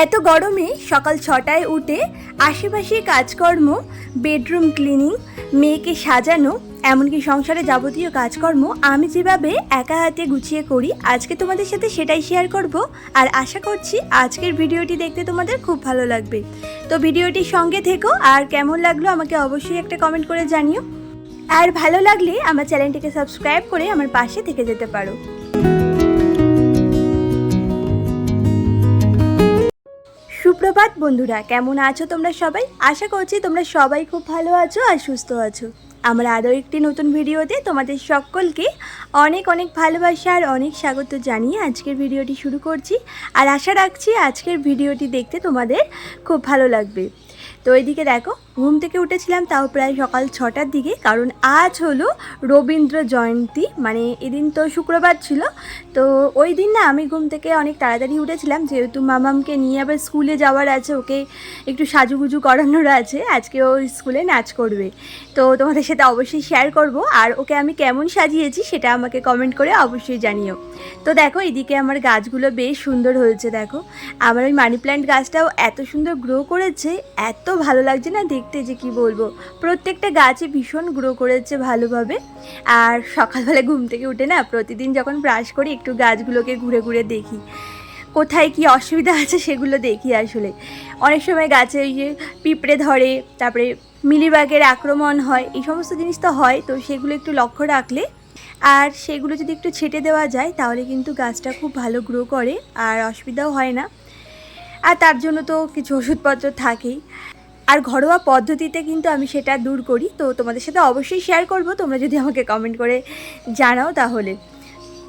এত গরমে সকাল ছটায় উঠে আশেপাশে কাজকর্ম, বেডরুম ক্লিনিং, মেয়েকে সাজানো, এমনকি সংসারে যাবতীয় কাজকর্ম আমি যেভাবে একা হাতে গুছিয়ে করি, আজকে তোমাদের সাথে সেটাই শেয়ার করব। আর আশা করছি আজকের ভিডিওটি দেখতে তোমাদের খুব ভালো লাগবে। তো ভিডিওটির সঙ্গে থেকো, আর কেমন লাগল আমাকে অবশ্যই একটা কমেন্ট করে জানিও। আর ভালো লাগলে আমার চ্যানেলটিকে সাবস্ক্রাইব করে আমার পাশে থেকে যেতে পারো। সুপ্রভাত বন্ধুরা, কেমন আছো তোমরা সবাই? আশা করছি তোমরা সবাই খুব ভালো আছো আর সুস্থ আছো। আমরা আরও একটি নতুন ভিডিওতে তোমাদের সকলকে অনেক অনেক ভালোবাসা আর অনেক স্বাগত জানিয়ে আজকের ভিডিওটি শুরু করছি। আর আশা রাখছি আজকের ভিডিওটি দেখতে তোমাদের খুব ভালো লাগবে। তো এদিকে দেখো ঘুম থেকে উঠেছিলাম তাও প্রায় সকাল ছটার দিকে, কারণ আজ হলো রবীন্দ্র জয়ন্তী মানে এদিন তো শুক্রবার ছিল। তো ওই দিন না আমি ঘুম থেকে অনেক তাড়াতাড়ি উঠেছিলাম, যেহেতু মামামকে নিয়ে আবার স্কুলে যাওয়ার আছে, ওকে একটু সাজুগুজু করানোর আছে, আজকে ও স্কুলে নাচ করবে। তো তোমাদের সাথে অবশ্যই শেয়ার করব, আর ওকে আমি কেমন সাজিয়েছি সেটা আমাকে কমেন্ট করে অবশ্যই জানিও। তো দেখো, এদিকে আমার গাছগুলো বেশ সুন্দর হয়েছে, দেখো। আমার ওই মানি প্ল্যান্ট গাছটাও এত সুন্দর গ্রো করেছে, এত ভালো লাগছে না দেখতে যে কি বলব, প্রত্যেকটা গাছে ভীষণ গ্রো করেছে ভালোভাবে। আর সকালবেলা ঘুম থেকে উঠে না প্রতিদিন যখন ব্রাশ করি, একটু গাছগুলোকে ঘুরে ঘুরে দেখি। কোথায় কি অসুবিধা আছে সেগুলো দেখি আসলে। অনেক সময় গাছে ওই যে পিঁপড়ে ধরে, তারপরে মিলিবাগের আক্রমণ হয়, এই সমস্ত জিনিস তো হয়, তো সেগুলো একটু লক্ষ্য রাখলে। আর সেগুলো যদি একটু ছেটে দেওয়া যায়, তাহলে কিন্তু গাছটা খুব ভালো গ্রো করে, আর অসুবিধাও হয় না। আর তার জন্য তো কিছু ওষুধপত্র থাকেই। আর ঘরোয়া পদ্ধতিতে কিন্তু আমি সেটা দূর করি। তো তোমাদের সাথে অবশ্যই শেয়ার করব। তোমরা যদি আমাকে কমেন্ট করে জানাও তাহলে।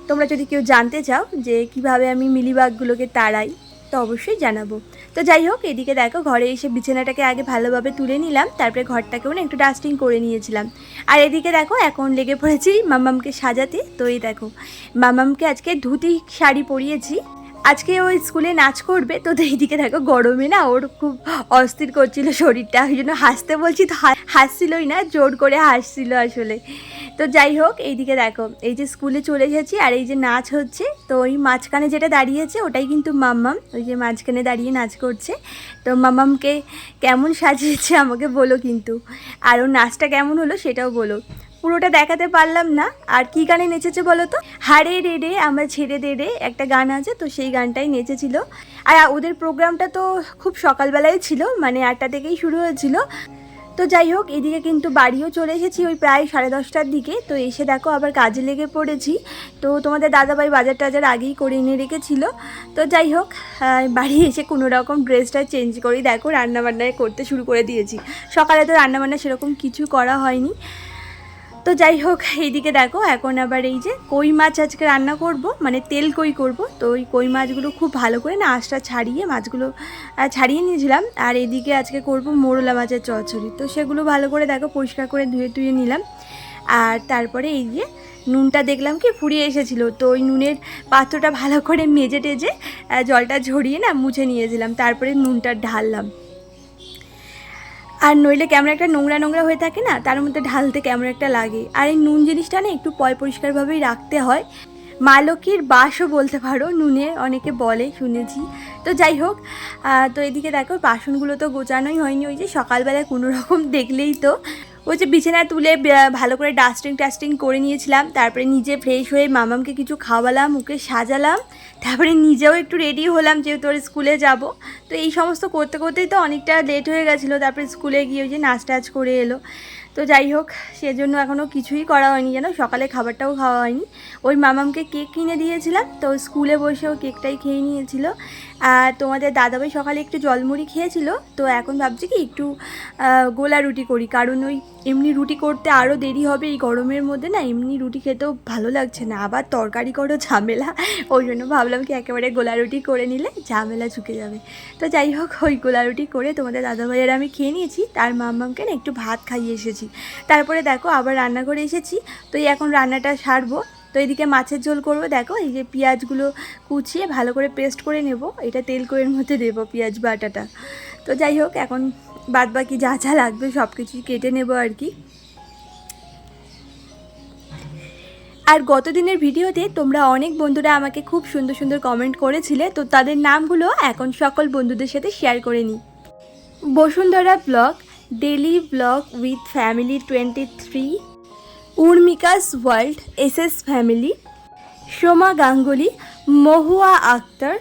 তোমরা যদি কেউ জানতে চাও যে কীভাবে আমি মিলিবাগগুলোকে তাড়াই, তো অবশ্যই জানাব। তো যাই হোক, এদিকে দেখো, ঘরে এসে বিছানাটাকে আগে ভালোভাবে তুলে নিলাম, তারপরে ঘরটাকেও না একটু ডাস্টিং করে নিয়েছিলাম। আর এদিকে দেখো, এখন লেগে পড়েছি মামামকে সাজাতে। তো এই দেখো, মামামকে আজকে ধুতি শাড়ি পরিয়েছি। আজকে ওই স্কুলে নাচ করবে, তো এইদিকে দেখো গরমে না ওর খুব অস্থির করছিল শরীরটা, ওই জন্য হাসতে বলছি তো হাসছিলই না, জোর করে হাসছিল আসলে। তো যাই হোক, এইদিকে দেখো, এই যে স্কুলে চলে এসেছি আর এই যে নাচ হচ্ছে, তো ওই মাঝখানে যেটা দাঁড়িয়েছে ওটাই কিন্তু মাম্মাম, ওই যে মাঝখানে দাঁড়িয়ে নাচ করছে। তো মাম্মামকে কেমন সাজিয়েছে আমাকে বলো কিন্তু, আর ওর নাচটা কেমন হলো সেটাও বলো। পুরোটা দেখাতে পারলাম না। আর কি গানে নেচেছে বলো তো? হারে রে রে, আমরা ছেড়ে দে রে একটা গান আছে, তো সেই গানটাই নেচেছিল। আর ওদের প্রোগ্রামটা তো খুব সকালবেলায় ছিল মানে আটটা থেকেই শুরু হয়েছিল। তো যাই হোক, এদিকে কিন্তু বাড়িও চলে এসেছি ওই প্রায় সাড়ে দশটার দিকে। তো এসে দেখো আবার কাজে লেগে পড়েছি। তো তোমাদের দাদাভাই বাজার টাজার আগেই করে এনে রেখেছিল। তো যাই হোক বাড়ি এসে কোনো রকম ড্রেসটা চেঞ্জ করেই দেখো, রান্নাবান্নায় করতে শুরু করে দিয়েছি। সকালে তো রান্নাবান্না সেরকম কিছু করা হয়নি। তো যাই হোক, এইদিকে দেখো, এখন আবার এই যে কই মাছ আজকে রান্না করব মানে তেল কই করব। তো ওই কই মাছগুলো খুব ভালো করে না আঁশটা ছাড়িয়ে মাছগুলো ছাড়িয়ে নিয়েছিলাম। আর এদিকে আজকে করব মোরলা মাছের চচ্চড়ি। তো সেগুলো ভালো করে দেখো, পরিষ্কার করে ধুয়ে টুয়ে নিলাম। আর তারপরে এই যে নুনটা দেখলাম কি ফুরিয়ে এসেছিল। তো ওই নুনের পাত্রটা ভালো করে মেজে টেজে জলটা ঝরিয়ে না মুছে নিয়েছিলাম। তারপরে নুনটা ঢাললাম। আর নইলে কেমন একটা নোংরা নোংরা হয়ে থাকে না, তার মধ্যে ঢালতে কেমন একটা লাগে। আর এই নুন জিনিসটা না একটু পয় পরিষ্কারভাবেই রাখতে হয়। মা লক্ষ্মীর বাসও বলতে পারো, নুনে অনেকে বলে, শুনেছি। তো যাই হোক তো এদিকে দেখো, বাসনগুলো তো গোছানোই হয়নি, ওই যে সকালবেলায় কোনো রকম দেখলেই তো। ওই যে বিছানায় তুলে ভালো করে ডাস্টিং টাস্টিং করে নিয়েছিলাম। তারপরে নিজে ফ্রেশ হয়ে মামামকে কিছু খাওয়ালাম, ওকে সাজালাম। তারপরে নিজেও একটু রেডি হলাম যেহেতু ওর স্কুলে যাব। তো এই সমস্ত করতে, করতেই তো অনেকটা লেট হয়ে গেছিল। তারপরে স্কুলে গিয়ে ওই যে নাচ টাচ করে এলো। তো যাই হোক, সেজন্য এখনও কিছুই করা হয়নি যেন। সকালে খাবারটাও খাওয়া হয়নি। ওই মামামকে কেক কিনে দিয়েছিলাম, তো স্কুলে বসেও কেকটাই খেয়ে নিয়েছিল। আর তোমাদের দাদাভাই সকালে একটু জলমুড়ি খেয়েছিল, তো এখন ভাবছি কি একটু গোলা রুটি করি। কারণ ওই এমনি রুটি করতে আরও দেরি হবে এই গরমের মধ্যে না, এমনি রুটি খেতেও ভালো লাগছে না। আবার তরকারি করো ঝামেলা, ওই জন্য ভাবলাম কি একেবারে গোলা রুটি করে নিলে ঝামেলা চুকে যাবে। তো যাই হোক, ওই গোলা রুটি করে তোমাদের দাদাভাইয়ের আমি খেয়ে নিয়েছি। তার মাম্মামকে না একটু ভাত খাইয়ে এসেছি তারপরে দেখো আবার রান্না করে এসেছি, তো এই এখন রান্নাটা সারবো। তো এদিকে মাছের ঝোল করব, দেখো এই যে পেঁয়াজগুলো কুচিয়ে ভালো করে পেস্ট করে নেব। এটা তেল কইয়ের মধ্যে দেবো পেঁয়াজ বাটাটা। তো যাই হোক, এখন বাদ বাকি যা যা লাগবে সব কিছুই কেটে নেব আর কি। আর গত দিনের ভিডিওতে তোমরা অনেক বন্ধুরা আমাকে খুব সুন্দর সুন্দর কমেন্ট করেছিলে, তো তাদের নামগুলো এখন সকল বন্ধুদের সাথে শেয়ার করে নিই। Bashundhara blog daily blog with family twenty three Urmika's world S S family Soma Ganguly Mahua Akhtar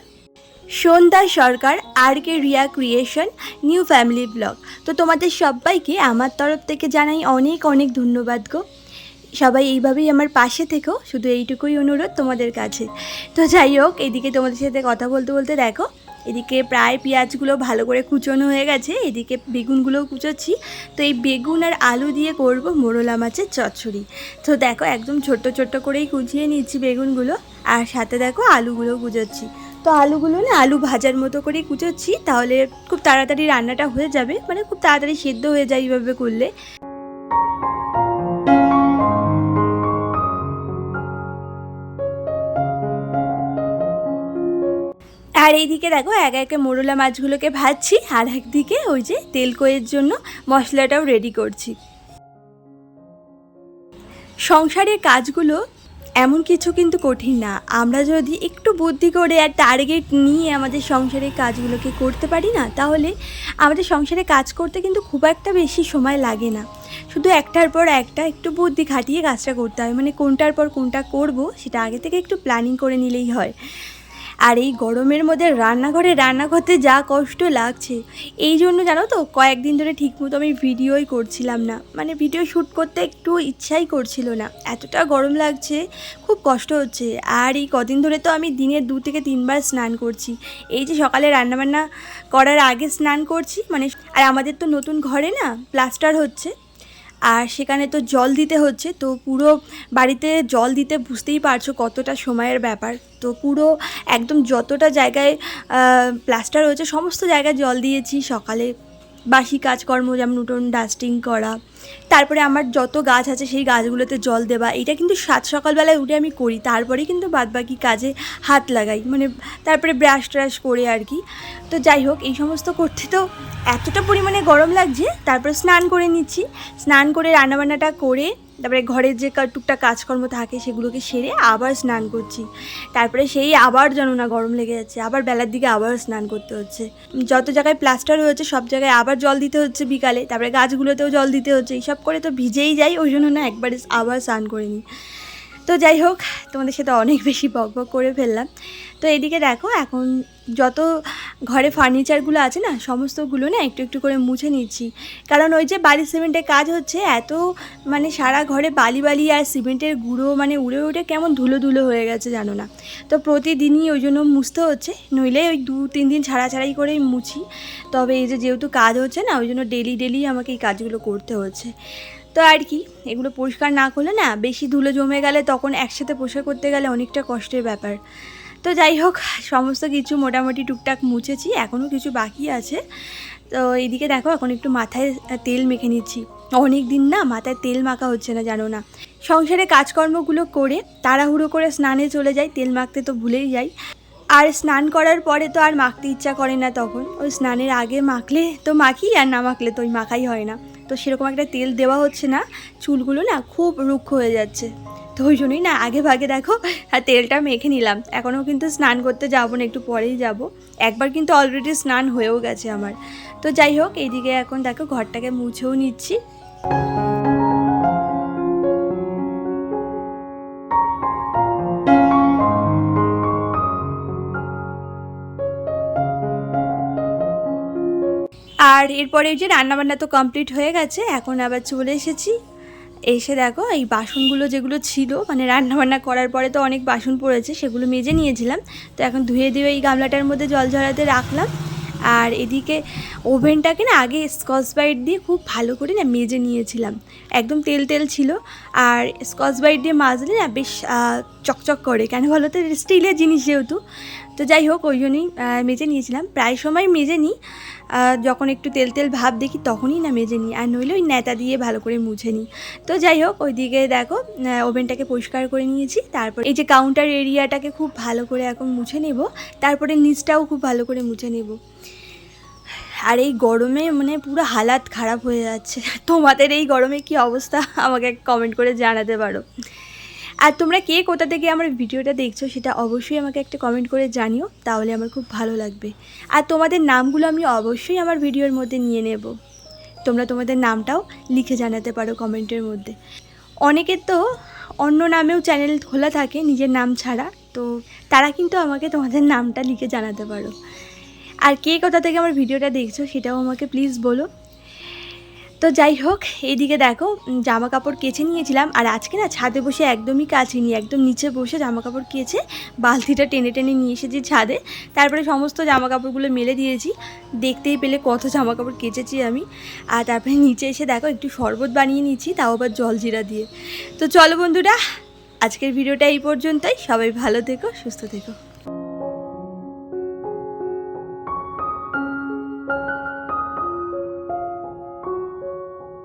Sandhya Sarkar R K Riya creation new family blog তো তোমাদের সবাইকে আমার তরফ থেকে জানাই অনেক অনেক ধন্যবাদ গো। সবাই এইভাবেই আমার পাশে থেকো, শুধু এইটুকুই অনুরোধ তোমাদের কাছে। তো যাই হোক, এদিকে তোমাদের সাথে কথা বলতে বলতে দেখো এদিকে প্রায় পেঁয়াজগুলো ভালো করে কুচোনো হয়ে গেছে, এদিকে বেগুনগুলোও কুচোচ্ছি। তো এই বেগুন আর আলু দিয়ে করব মোরলা মাছের চচ্চড়ি। তো দেখো একদম ছোট্ট ছোট্ট করেই কুচিয়ে নিচ্ছি বেগুনগুলো, আর সাথে দেখো আলুগুলো কুচোচ্ছি। তো আলুগুলো না আলু ভাজার মতো করে কুচোচ্ছি, তাহলে খুব তাড়াতাড়ি রান্নাটা হয়ে যাবে মানে খুব তাড়াতাড়ি সেদ্ধ হয়ে যায় এইভাবে করলে। আর এইদিকে দেখো, এক একে মোরলা মাছগুলোকে ভাজছি, আর একদিকে ওই যে তেল কইয়ের জন্য মশলাটাও রেডি করছি। সংসারের কাজগুলো এমন কিছু কিন্তু কঠিন না। আমরা যদি একটু বুদ্ধি করে আর টার্গেট নিয়ে আমাদের সংসারের কাজগুলোকে করতে পারি না, তাহলে আমাদের সংসারে কাজ করতে কিন্তু খুব একটা বেশি সময় লাগে না। শুধু একটার পর একটা একটু বুদ্ধি খাটিয়ে কাজটা করতে হয়। মানে কোনটার পর কোনটা করব, সেটা আগে থেকে একটু প্ল্যানিং করে নিলেই হয়। আর এই গরমের মধ্যে রান্নাঘরে রান্না করতে যা কষ্ট লাগছে। এই জন্য জানো তো, কয়েকদিন ধরে ঠিকমতো আমি ভিডিওই করছিলাম না। মানে ভিডিও শ্যুট করতে একটু ইচ্ছাই করছিল না। এতটা গরম লাগছে, খুব কষ্ট হচ্ছে। আর এই কদিন ধরে তো আমি দিনে দু থেকে তিনবার স্নান করছি। এই যে সকালে রান্নাবান্না করার আগে স্নান করছি মানে আর আমাদের তো নতুন ঘরে না, প্লাস্টার হচ্ছে। আর সেখানে তো জল দিতে হচ্ছে, তো পুরো বাড়িতে জল দিতে বুঝতেই পারছ কতটা সময়ের ব্যাপার। তো পুরো একদম যতটা জায়গায় প্লাস্টার হয়েছে, সমস্ত জায়গায় জল দিয়েছি সকালে। বাসি কাজকর্ম, যেমন উঠোন ডাস্টিং করা, তারপরে আমার যত গাছ আছে সেই গাছগুলোতে জল দেওয়া, এটা কিন্তু সাত সকালবেলায় উঠে আমি করি, তারপরে কিন্তু বাদবাকি কাজে হাত লাগাই মানে তারপরে ব্রাশ ট্রাশ করে আর কি। তো যাই হোক, এই সমস্ত করতে তো এতটা পরিমাণে গরম লাগছে, তারপরে স্নান করে নিচ্ছি, স্নান করে রান্নাবান্নাটা করে তারপরে ঘরের যে টুকটা কাজকর্ম থাকে সেগুলোকে সেরে আবার স্নান করছি। তারপরে সেই আবার যেন না গরম লেগে যাচ্ছে, আবার বেলার দিকে আবার স্নান করতে হচ্ছে। যত জায়গায় প্লাস্টার হয়েছে সব জায়গায় আবার জল দিতে হচ্ছে বিকালে, তারপরে গাছগুলোতেও জল দিতে হচ্ছে, এইসব করে তো ভিজেই যাই, ওই জন্য না একবারে আবার স্নান করে নিই। তো যাই হোক, তোমাদের সাথে অনেক বেশি বক বক করে ফেললাম। তো এদিকে দেখো, এখন যত ঘরে ফার্নিচারগুলো আছে না, সমস্তগুলো না একটু একটু করে মুছে নিচ্ছি। কারণ ওই যে বালি সিমেন্টের কাজ হচ্ছে, এত মানে সারা ঘরে বালি বালি আর সিমেন্টের গুঁড়ো মানে উড়ে উড়ে কেমন ধুলো ধুলো হয়ে গেছে জানো না। তো প্রতিদিনই ওই জন্য মুছতে হচ্ছে, নইলে ওই দু তিন দিন ছাড়া ছাড়াই করেই মুছি। তবে এই যে যেহেতু কাজ হচ্ছে না, ওই জন্য ডেলি ডেলি আমাকে এই কাজগুলো করতে হচ্ছে। তো আর কি, এগুলো পরিষ্কার না করলে না বেশি ধুলো জমে গেলে তখন একসাথে পরিষ্কার করতে গেলে অনেকটা কষ্টের ব্যাপার। তো যাই হোক, সমস্ত কিছু মোটামুটি টুকটাক মুছেছি, এখনও কিছু বাকি আছে। তো এইদিকে দেখো, এখন একটু মাথায় তেল মেখে নিচ্ছি। অনেক দিন না মাথায় তেল মাখা হচ্ছে না, জানো না। সংসারে কাজকর্মগুলো করে তাড়াহুড়ো করে স্নানে চলে যাই, তেল মাখতে তো ভুলেই যাই। আর স্নান করার পরে তো আর মাখতে ইচ্ছা করে না তখন। ওই স্নানের আগে মাখলে তো মাখি, আর না মাখলে তো ওই মাখাই হয় না। তো সেরকম একটা তেল দেওয়া হচ্ছে না, চুলগুলো না খুব রুক্ষ হয়ে যাচ্ছে। তো ওই জন্যই না আগে ভাগে দেখো, আর তেলটা মেখে নিলাম। এখনও কিন্তু স্নান করতে যাব না, একটু পরেই যাব। একবার কিন্তু অলরেডি স্নান হয়েও গেছে আমার। তো যাই হোক, এইদিকে এখন দেখো ঘরটাকে মুছেও নিচ্ছি। আর এরপরে যে রান্নাবান্না তো কমপ্লিট হয়ে গেছে, এখন আবার চলে এসেছি। এসে দেখো এই বাসনগুলো যেগুলো ছিল মানে রান্নাবান্না করার পরে তো অনেক বাসন পড়েছে, সেগুলো মেজে নিয়েছিলাম। তো এখন ধুয়ে ধুয়ে এই গামলাটার মধ্যে জল ঝরাতে রাখলাম। আর এদিকে ওভেনটাকে না আগে স্কচ ব্রাইট দিয়ে খুব ভালো করে না মেজে নিয়েছিলাম। একদম তেল তেল ছিল। আর স্কচ ব্রাইট দিয়ে মাজলে না বেশ চকচক করে। কেন বলো তো? স্টিলের জিনিস যেহেতু। তো যাই হোক, ওই জন্যই মেজে নিয়েছিলাম। প্রায় সময় মেজে নিই। যখন একটু তেল তেল ভাব দেখি, তখনই না মেজে নিই। আর নইলে ওই নেতা দিয়ে ভালো করে মুছে নিই। তো যাই হোক, ওইদিকে দেখো ওভেনটাকে পরিষ্কার করে নিয়েছি। তারপর এই যে কাউন্টার এরিয়াটাকে খুব ভালো করে এখন মুছে নেব। তারপরে নিচটাও খুব ভালো করে মুছে নেব। আর এই গরমে মানে পুরো হালাত খারাপ হয়ে যাচ্ছে। তোমাদের এই গরমে কি অবস্থা? আমাকে কমেন্ট করে জানাতে পারো। আর তোমরা কে কোথা থেকে আমার ভিডিওটা দেখছ সেটা অবশ্যই আমাকে একটা কমেন্ট করে জানিও, তাহলে আমার খুব ভালো লাগবে। আর তোমাদের নামগুলো আমি অবশ্যই আমার ভিডিওর মধ্যে নিয়ে নেব। তোমরা তোমাদের নামটাও লিখে জানাতে পারো কমেন্টের মধ্যে। অনেকের তো অন্য নামেও চ্যানেল খোলা থাকে, নিজের নাম ছাড়া, তো তারা কিন্তু আমাকে তোমাদের নামটা লিখে জানাতে পারো। আর কে কোথা থেকে আমার ভিডিওটা দেখছ সেটাও আমাকে প্লিজ বলো। তো যাই হোক, এইদিকে দেখো জামা কাপড় কেচে নিয়েছিলাম। আর আজকে না ছাদে বসে একদমই কাচিনি একদম নিচে বসে জামা কাপড় কেচে বালতিটা টেনে টেনে নিয়ে এসেছি ছাদে। তারপরে সমস্ত জামা কাপড়গুলো মেলে দিয়েছি। দেখতেই পেলে কত জামা কাপড় কেচেছি আমি। আর তারপরে নিচে এসে দেখো, একটু শরবত বানিয়ে নিয়েছি, তাও আবার জল জিরা দিয়ে। তো চলো বন্ধুরা, আজকের ভিডিওটা এই পর্যন্তই। সবাই ভালো থেকো, সুস্থ থেকো।